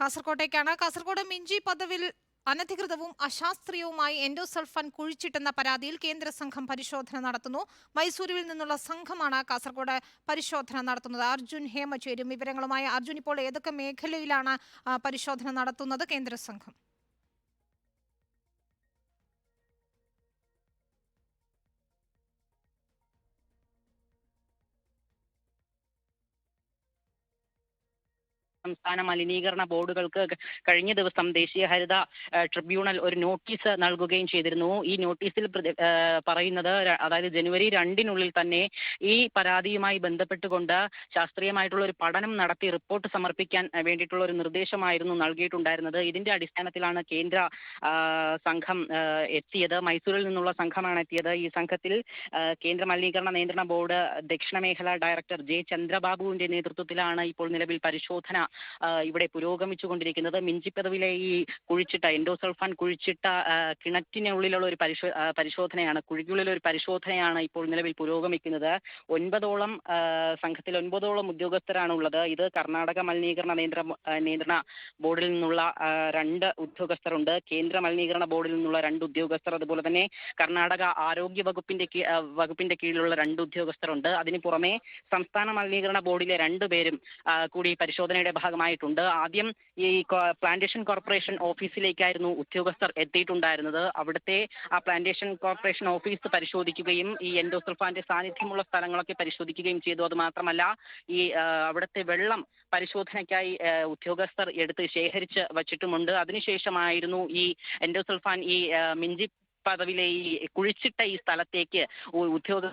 കാസർകോട്ടേക്കാണ്. Kasaragod മിഞ്ചി പദവിൽ അനധികൃതവും അശാസ്ത്രീയവുമായി endosulfan കുഴിച്ചിട്ടെന്ന പരാതിയിൽ കേന്ദ്ര സംഘം പരിശോധന നടത്തുന്നു. മൈസൂരുവിൽ നിന്നുള്ള സംഘമാണ് കാസർകോട് പരിശോധന നടത്തുന്നത്. അർജുൻ ഹേമചേരും വിവരങ്ങളുമായി. അർജുൻ ഇപ്പോൾ ഏതൊക്കെ മേഖലയിലാണ് പരിശോധന നടത്തുന്നത്? കേന്ദ്ര സംഘം. സംസ്ഥാന മലിനീകരണ ബോർഡുകൾക്ക് കഴിഞ്ഞ ദിവസം ദേശീയ ഹരിത ട്രിബ്യൂണൽ ഒരു നോട്ടീസ് നൽകുകയും ചെയ്തിരുന്നു. ഈ നോട്ടീസിൽ പറയുന്നത് അതായത് ജനുവരി രണ്ടിനുള്ളിൽ തന്നെ ഈ പരാതിയുമായി ബന്ധപ്പെട്ടുകൊണ്ട് ശാസ്ത്രീയമായിട്ടുള്ള ഒരു പഠനം നടത്തി റിപ്പോർട്ട് സമർപ്പിക്കാൻ വേണ്ടിയിട്ടുള്ള ഒരു നിർദ്ദേശമായിരുന്നു നൽകിയിട്ടുണ്ടായിരുന്നത്. ഇതിന്റെ അടിസ്ഥാനത്തിലാണ് കേന്ദ്ര സംഘം എത്തിയത്. മൈസൂരിൽ നിന്നുള്ള സംഘമാണ് എത്തിയത്. ഈ സംഘത്തിൽ കേന്ദ്ര മലിനീകരണ നിയന്ത്രണ ബോർഡ് ദക്ഷിണ മേഖല ഡയറക്ടർ ജെ ചന്ദ്രബാബുവിന്റെ നേതൃത്വത്തിലാണ് ഇപ്പോൾ നിലവിൽ പരിശോധന ഇവിടെ പുരോഗമിച്ചുകൊണ്ടിരിക്കുന്നത്. മിഞ്ചിപ്പെതവിലെ ഈ കുഴിച്ചിട്ട എൻഡോസൾഫാൻ കുഴിച്ചിട്ട കിണറ്റിനുള്ളിലുള്ള ഒരു പരിശോ പരിശോധനയാണ് കുഴിക്കുള്ളിലെ ഒരു പരിശോധനയാണ് ഇപ്പോൾ നിലവിൽ പുരോഗമിക്കുന്നത്. ഒൻപതോളം സംഘത്തിൽ ഒൻപതോളം ഉദ്യോഗസ്ഥരാണ് ഉള്ളത് ഇത് കർണാടക മലിനീകരണ നിയന്ത്രണ ആ, നിയന്ത്രണ ബോർഡിൽ നിന്നുള്ള രണ്ട് ഉദ്യോഗസ്ഥരുണ്ട്. കേന്ദ്ര മലിനീകരണ ബോർഡിൽ നിന്നുള്ള രണ്ട് ഉദ്യോഗസ്ഥർ അതുപോലെ തന്നെ കർണാടക ആരോഗ്യ വകുപ്പിന്റെ വകുപ്പിന്റെ കീഴിലുള്ള രണ്ട് ഉദ്യോഗസ്ഥരുണ്ട്. അതിന് പുറമെ സംസ്ഥാന മലിനീകരണ ബോർഡിലെ രണ്ടുപേരും പേരും കൂടി പരിശോധനയുടെ ഭാഗമായിട്ടുണ്ട്. ആദ്യം ഈ പ്ലാന്റേഷൻ കോർപ്പറേഷൻ ഓഫീസിലേക്കായിരുന്നു ഉദ്യോഗസ്ഥർ എത്തിയിട്ടുണ്ടായിരുന്നത്. അവിടുത്തെ ആ പ്ലാന്റേഷൻ കോർപ്പറേഷൻ ഓഫീസ് പരിശോധിക്കുകയും ഈ എൻഡോസൾഫാന്റെ സാന്നിധ്യമുള്ള സ്ഥലങ്ങളൊക്കെ പരിശോധിക്കുകയും ചെയ്തു. അത് മാത്രമല്ല ഈ അവിടുത്തെ വെള്ളം പരിശോധനയ്ക്കായി ഉദ്യോഗസ്ഥർ എടുത്ത് ശേഖരിച്ച് വച്ചിട്ടുമുണ്ട്. അതിനുശേഷമായിരുന്നു ഈ എൻഡോസൾഫാൻ ഈ മിഞ്ചി പദവിലെ ഈ കുഴിച്ചിട്ട ഈ സ്ഥലത്തേക്ക് ഉദ്യോഗ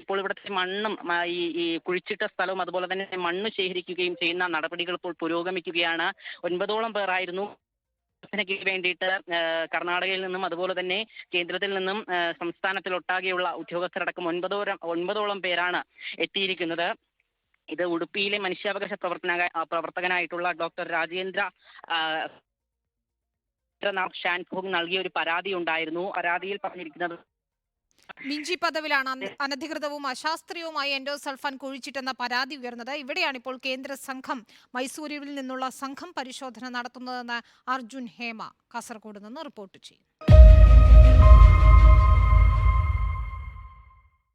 ഇപ്പോൾ ഇവിടുത്തെ മണ്ണും ഈ ഈ കുഴിച്ചിട്ട സ്ഥലവും അതുപോലെ തന്നെ മണ്ണ് ശേഖരിക്കുകയും ചെയ്യുന്ന നടപടികൾ ഇപ്പോൾ പുരോഗമിക്കുകയാണ്. ഒൻപതോളം പേരായിരുന്നു വേണ്ടിയിട്ട് കർണാടകയിൽ നിന്നും അതുപോലെ തന്നെ കേന്ദ്രത്തിൽ നിന്നും സംസ്ഥാനത്തിലൊട്ടാകെയുള്ള ഉദ്യോഗസ്ഥരടക്കം ഒൻപതോരം ഒൻപതോളം പേരാണ് എത്തിയിരിക്കുന്നത്. ഇത് ഉടുപ്പിയിലെ മനുഷ്യാവകാശ പ്രവർത്തന പ്രവർത്തകനായിട്ടുള്ള ഡോക്ടർ രാജേന്ദ്ര നാഥ് ഷാൻഫോങ് നൽകിയ ഒരു പരാതി ഉണ്ടായിരുന്നു. പരാതിയിൽ പറഞ്ഞിരിക്കുന്നത് മിഞ്ചി പദവിലാണ് അനധികൃതവും അശാസ്ത്രീയവുമായി എൻഡോസൾഫാൻ കുഴിച്ചിട്ടെന്ന പരാതി ഉയർന്നത്. ഇവിടെയാണ് ഇപ്പോൾ കേന്ദ്ര സംഘം മൈസൂരുവിൽ നിന്നുള്ള സംഘം പരിശോധന നടത്തുന്നതെന്ന് അർജുൻ ഹേമ കാസർഗോഡ് നിന്ന് റിപ്പോർട്ട് ചെയ്തു